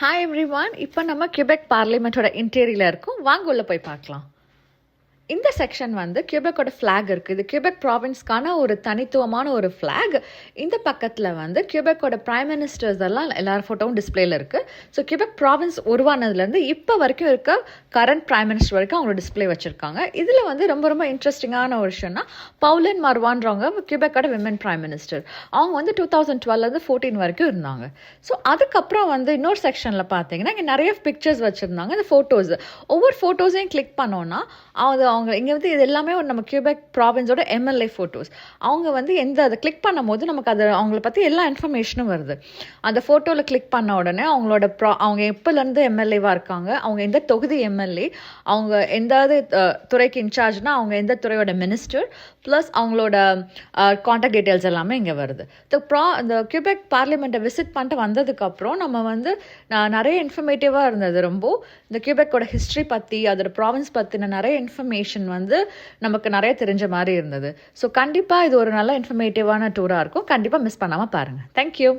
Hi every one இப்போ நம்ம Quebec பார்லிமெண்ட்டோட இன்டீரியரில் இருக்கும். வாங்க உள்ளே போய் பார்க்கலாம். இந்த செக்ஷன் வந்து கியூபெக்கோட ஃப்ளாக் இருக்குது இது கியூபெக் ப்ராவின்ஸ்க்கான ஒரு தனித்துவமான ஒரு ஃப்ளாக் இந்த பக்கத்தில் வந்து கியூபெக்கோட பிரைம் மினிஸ்டர்ஸ் எல்லாம் எல்லார் ஃபோட்டோவும் டிஸ்பிளேல இருக்குது ஸோ கியூபெக் ப்ராவின்ஸ் உருவானதுலேருந்து இப்போ வரைக்கும் இருக்க கரண்ட் பிரைம் மினிஸ்டர் வரைக்கும் அவங்க டிஸ்பிளே வச்சுருக்காங்க. இதில் வந்து ரொம்ப ரொம்ப இன்ட்ரெஸ்டிங்கான ஒரு விஷயம்னா பவுலின் மர்வான்றவங்க கியூபெக்கோட விமன் பிரைம் மினிஸ்டர் அவங்க வந்து டூ தௌசண்ட் டுவெல்லேருந்து ஃபோர்டீன் வரைக்கும் இருந்தாங்க. ஸோ அதுக்கப்புறம் வந்து இன்னொரு செக்ஷனில் பார்த்தீங்கன்னா இங்கே நிறைய பிக்சர்ஸ் வச்சுருந்தாங்க. இந்த ஃபோட்டோஸ் ஒவ்வொரு ஃபோட்டோஸையும் கிளிக் பண்ணோன்னா அது அவங்க அவங்க இங்கே வந்து இது எல்லாமே ஒரு நம்ம கியூபெக் ப்ராவின்ஸோட எம்எல்ஏ ஃபோட்டோஸ் அவங்க வந்து எந்த அதை கிளிக் பண்ணும்போது நமக்கு அது அவங்கள பற்றி எல்லா இன்ஃபர்மேஷனும் வருது. அந்த ஃபோட்டோவில் கிளிக் பண்ண உடனே அவங்களோட ப்ரா அவங்க எப்போலேருந்து எம்எல்ஏவாக இருக்காங்க அவங்க எந்த தொகுதி எம்எல்ஏ அவங்க எந்தாவது துறைக்கு இன்சார்ஜ்னால் அவங்க எந்த துறையோட மினிஸ்டர் ப்ளஸ் அவங்களோட காண்டாக்ட் டீட்டெயில்ஸ் எல்லாமே இங்கே வருது. த ப்ரா இந்த கியூபெக் பார்லிமெண்ட்டை விசிட் பண்ணிட்டு வந்ததுக்கப்புறம் நம்ம வந்து நான் நிறைய இன்ஃபர்மேட்டிவாக இருந்தது ரொம்ப. இந்த கியூபெக்கோட ஹிஸ்ட்ரி பற்றி அதோட ப்ராவின்ஸ் பற்றின நிறைய இன்ஃபர்மேஷன் இன்ஃபர்மேஷன் வந்து நமக்கு நிறைய தெரிஞ்ச மாதிரி இருந்தது. ஸோ கண்டிப்பாக இது ஒரு நல்ல இன்ஃபர்மேட்டிவான டூராக இருக்கும். கண்டிப்பாக மிஸ் பண்ணாமல் பாருங்கள் தேங்க்யூ